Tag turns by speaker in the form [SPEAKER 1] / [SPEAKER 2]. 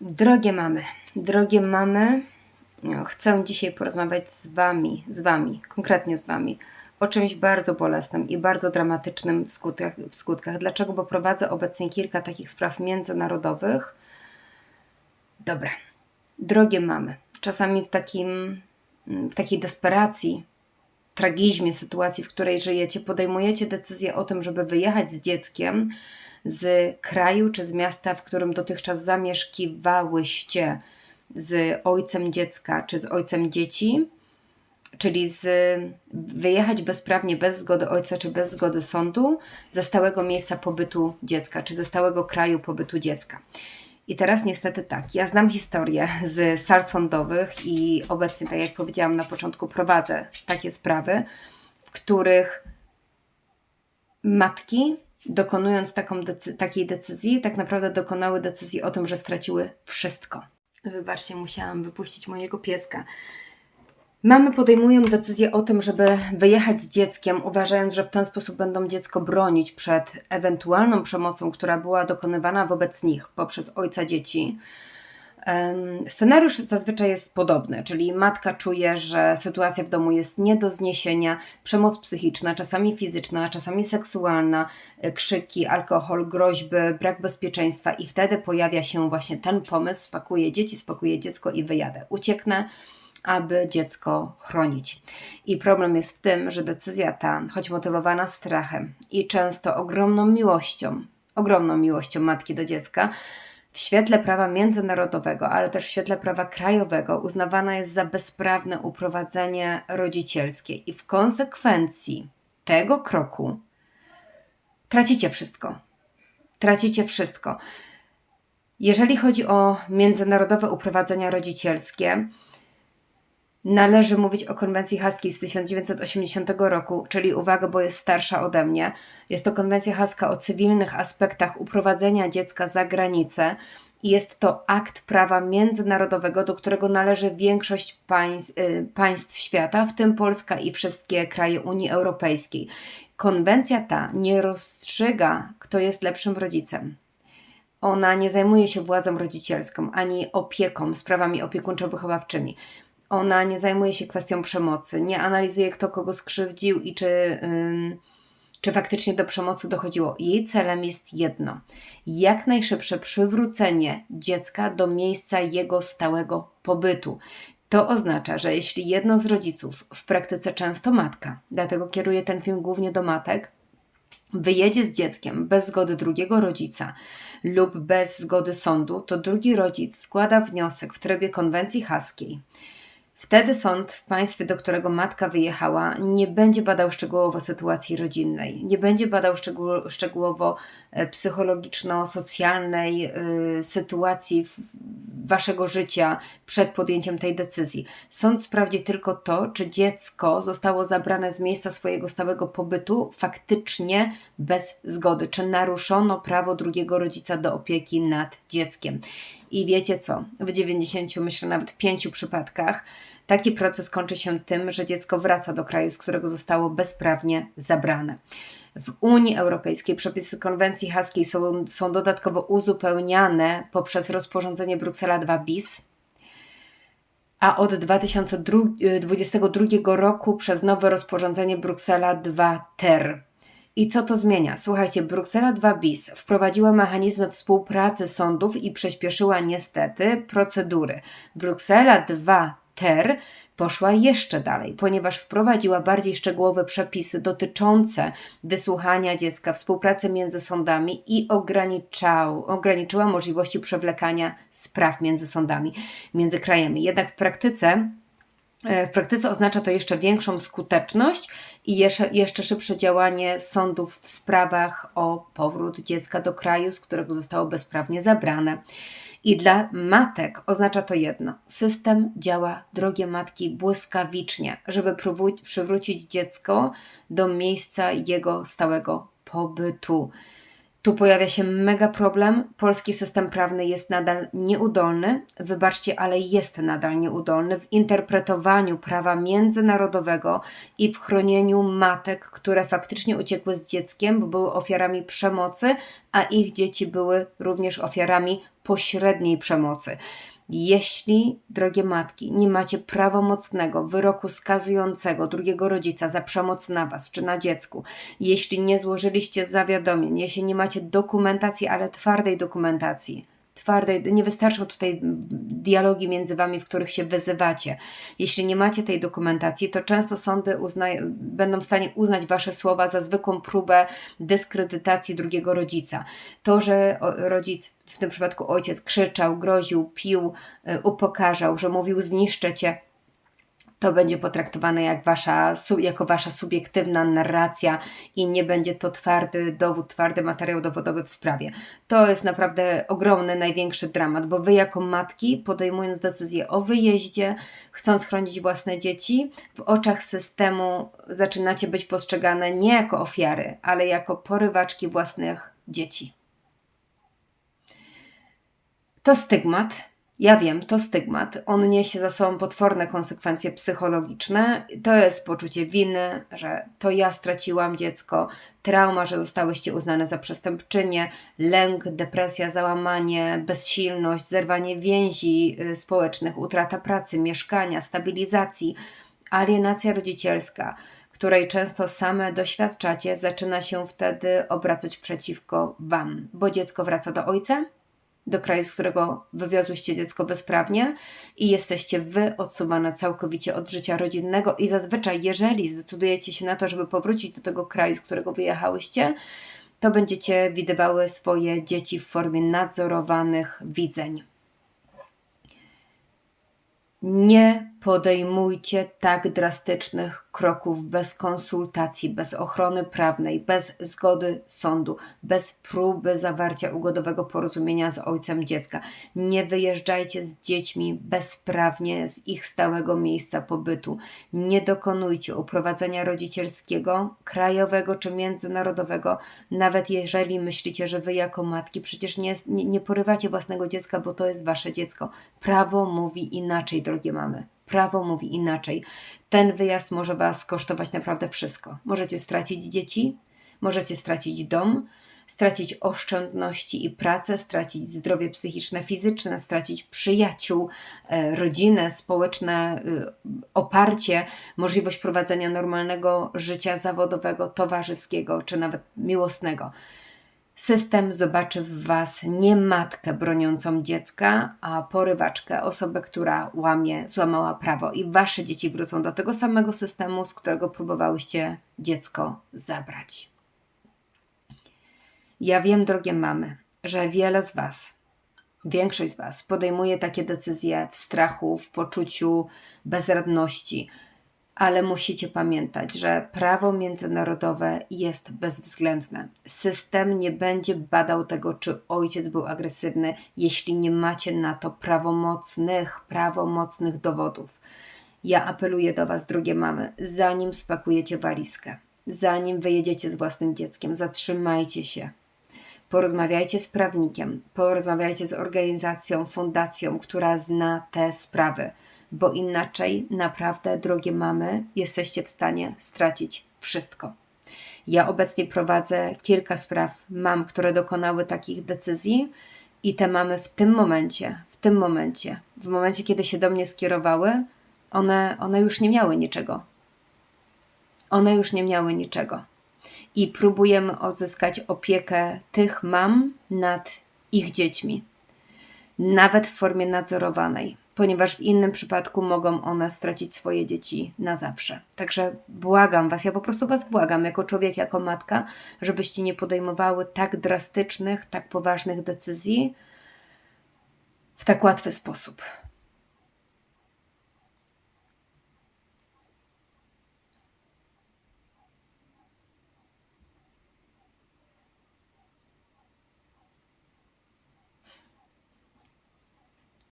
[SPEAKER 1] Drogie mamy, drogie mamy, no, chcę dzisiaj porozmawiać z Wami, z Wami, konkretnie z Wami, o czymś bardzo bolesnym i bardzo dramatycznym w skutkach. W skutkach. Dlaczego? Bo prowadzę obecnie kilka takich spraw międzynarodowych. Dobra, drogie mamy, czasami w, takim, w takiej desperacji, tragizmie sytuacji, w której żyjecie, podejmujecie decyzję o tym, żeby wyjechać z dzieckiem z kraju czy z miasta, w którym dotychczas zamieszkiwałyście z ojcem dziecka czy z ojcem dzieci, czyli z, wyjechać bezprawnie bez zgody ojca czy bez zgody sądu ze stałego miejsca pobytu dziecka czy ze stałego kraju pobytu dziecka. I teraz niestety tak, ja znam historię z sal sądowych i obecnie, tak jak powiedziałam na początku, prowadzę takie sprawy, w których matki dokonując decy takiej decyzji, tak naprawdę dokonały decyzji o tym, że straciły wszystko. Wybaczcie, musiałam wypuścić mojego pieska. Mamy podejmują decyzję o tym, żeby wyjechać z dzieckiem, uważając, że w ten sposób będą dziecko bronić przed ewentualną przemocą, która była dokonywana wobec nich poprzez ojca dzieci. Scenariusz zazwyczaj jest podobny, czyli matka czuje, że sytuacja w domu jest nie do zniesienia, przemoc psychiczna, czasami fizyczna, czasami seksualna, e, krzyki, alkohol, groźby, brak bezpieczeństwa, i wtedy pojawia się właśnie ten pomysł: spakuję dzieci, spakuję dziecko i wyjadę. Ucieknę, aby dziecko chronić. I problem jest w tym, że decyzja ta, choć motywowana strachem i często ogromną miłością, ogromną miłością matki do dziecka, w świetle prawa międzynarodowego, ale też w świetle prawa krajowego uznawana jest za bezprawne uprowadzenie rodzicielskie i w konsekwencji tego kroku tracicie wszystko. Tracicie wszystko. Jeżeli chodzi o międzynarodowe uprowadzenia rodzicielskie, Należy mówić o konwencji haskiej z 1980 roku, czyli uwaga, bo jest starsza ode mnie. Jest to konwencja haska o cywilnych aspektach uprowadzenia dziecka za granicę i jest to akt prawa międzynarodowego, do którego należy większość państw, y, państw świata, w tym Polska i wszystkie kraje Unii Europejskiej. Konwencja ta nie rozstrzyga, kto jest lepszym rodzicem. Ona nie zajmuje się władzą rodzicielską ani opieką, sprawami opiekuńczo-wychowawczymi. Ona nie zajmuje się kwestią przemocy, nie analizuje, kto kogo skrzywdził i czy, czy faktycznie do przemocy dochodziło. Jej celem jest jedno: jak najszybsze przywrócenie dziecka do miejsca jego stałego pobytu. To oznacza, że jeśli jedno z rodziców, w praktyce często matka, dlatego kieruję ten film głównie do matek, wyjedzie z dzieckiem bez zgody drugiego rodzica lub bez zgody sądu, to drugi rodzic składa wniosek w trybie konwencji haskiej Wtedy sąd w państwie, do którego matka wyjechała, nie będzie badał szczegółowo sytuacji rodzinnej, nie będzie badał szczegółowo e, psychologiczno-socjalnej e, sytuacji waszego życia przed podjęciem tej decyzji. Sąd sprawdzi tylko to, czy dziecko zostało zabrane z miejsca swojego stałego pobytu faktycznie bez zgody, czy naruszono prawo drugiego rodzica do opieki nad dzieckiem. I wiecie co? W 90, myślę nawet 5 przypadkach taki proces kończy się tym, że dziecko wraca do kraju, z którego zostało bezprawnie zabrane. W Unii Europejskiej przepisy konwencji haskiej są, są dodatkowo uzupełniane poprzez rozporządzenie Bruksela 2 bis, a od 2022 roku przez nowe rozporządzenie Bruksela 2 ter. I co to zmienia? Słuchajcie, Bruksela 2 bis wprowadziła mechanizmy współpracy sądów i przyspieszyła niestety procedury. Bruksela 2 ter poszła jeszcze dalej, ponieważ wprowadziła bardziej szczegółowe przepisy dotyczące wysłuchania dziecka, współpracy między sądami i ograniczał, ograniczyła możliwości przewlekania spraw między sądami, między krajami. Jednak w praktyce w praktyce oznacza to jeszcze większą skuteczność i jeszcze, jeszcze szybsze działanie sądów w sprawach o powrót dziecka do kraju, z którego zostało bezprawnie zabrane. I dla matek oznacza to jedno: system działa, drogie matki, błyskawicznie, żeby przywrócić dziecko do miejsca jego stałego pobytu. Tu pojawia się mega problem. Polski system prawny jest nadal nieudolny. Wybaczcie, ale jest nadal nieudolny w interpretowaniu prawa międzynarodowego i w chronieniu matek, które faktycznie uciekły z dzieckiem, bo były ofiarami przemocy, a ich dzieci były również ofiarami pośredniej przemocy. Jeśli, drogie matki, nie macie prawomocnego wyroku skazującego drugiego rodzica za przemoc na was czy na dziecku, jeśli nie złożyliście zawiadomień, jeśli nie macie dokumentacji, ale twardej dokumentacji, twardej, nie wystarczą tutaj dialogi między wami, w których się wyzywacie. Jeśli nie macie tej dokumentacji, to często sądy będą w stanie uznać wasze słowa za zwykłą próbę dyskredytacji drugiego rodzica. To, że rodzic, w tym przypadku ojciec, krzyczał, groził, pił, y, upokarzał, że mówił zniszczę cię, to będzie potraktowane jak wasza, jako wasza subiektywna narracja i nie będzie to twardy dowód, twardy materiał dowodowy w sprawie. To jest naprawdę ogromny, największy dramat, bo wy jako matki, podejmując decyzję o wyjeździe, chcąc chronić własne dzieci, w oczach systemu zaczynacie być postrzegane nie jako ofiary, ale jako porywaczki własnych dzieci. To stygmat, ja wiem, to stygmat. On niesie za sobą potworne konsekwencje psychologiczne. To jest poczucie winy, że to ja straciłam dziecko, trauma, że zostałyście uznane za przestępczynie, lęk, depresja, załamanie, bezsilność, zerwanie więzi y, społecznych, utrata pracy, mieszkania, stabilizacji, alienacja rodzicielska której często same doświadczacie, zaczyna się wtedy obracać przeciwko Wam, bo dziecko wraca do ojca, do kraju, z którego wywiozłyście dziecko bezprawnie i jesteście wy odsuwane całkowicie od życia rodzinnego i zazwyczaj, jeżeli zdecydujecie się na to, żeby powrócić do tego kraju, z którego wyjechałyście, to będziecie widywały swoje dzieci w formie nadzorowanych widzeń. Nie podejmujcie tak drastycznych kroków bez konsultacji, bez ochrony prawnej, bez zgody sądu, bez próby zawarcia ugodowego porozumienia z ojcem dziecka. Nie wyjeżdżajcie z dziećmi bezprawnie z ich stałego miejsca pobytu. Nie dokonujcie uprowadzenia rodzicielskiego, krajowego czy międzynarodowego, nawet jeżeli myślicie, że wy jako matki przecież nie, nie, nie porywacie własnego dziecka, bo to jest wasze dziecko. Prawo mówi inaczej, drogie mamy prawo mówi inaczej. Ten wyjazd może Was kosztować naprawdę wszystko. Możecie stracić dzieci, możecie stracić dom, stracić oszczędności i pracę, stracić zdrowie psychiczne, fizyczne, stracić przyjaciół, e, rodzinę, społeczne e, oparcie, możliwość prowadzenia normalnego życia zawodowego, towarzyskiego czy nawet miłosnego. System zobaczy w Was nie matkę broniącą dziecka, a porywaczkę, osobę, która łamie, złamała prawo. I Wasze dzieci wrócą do tego samego systemu, z którego próbowałyście dziecko zabrać. Ja wiem, drogie mamy, że wiele z Was, większość z Was podejmuje takie decyzje w strachu, w poczuciu bezradności, ale musicie pamiętać, że prawo międzynarodowe jest bezwzględne. System nie będzie badał tego, czy ojciec był agresywny, jeśli nie macie na to prawomocnych, prawomocnych dowodów. Ja apeluję do Was, drogie mamy, zanim spakujecie walizkę, zanim wyjedziecie z własnym dzieckiem, zatrzymajcie się. Porozmawiajcie z prawnikiem, porozmawiajcie z organizacją, fundacją, która zna te sprawy bo inaczej naprawdę, drogie mamy, jesteście w stanie stracić wszystko. Ja obecnie prowadzę kilka spraw mam, które dokonały takich decyzji i te mamy w tym momencie, w tym momencie, w momencie, kiedy się do mnie skierowały, one, one już nie miały niczego. One już nie miały niczego. I próbujemy odzyskać opiekę tych mam nad ich dziećmi, nawet w formie nadzorowanej ponieważ w innym przypadku mogą one stracić swoje dzieci na zawsze. Także błagam Was, ja po prostu Was błagam, jako człowiek, jako matka, żebyście nie podejmowały tak drastycznych, tak poważnych decyzji w tak łatwy sposób.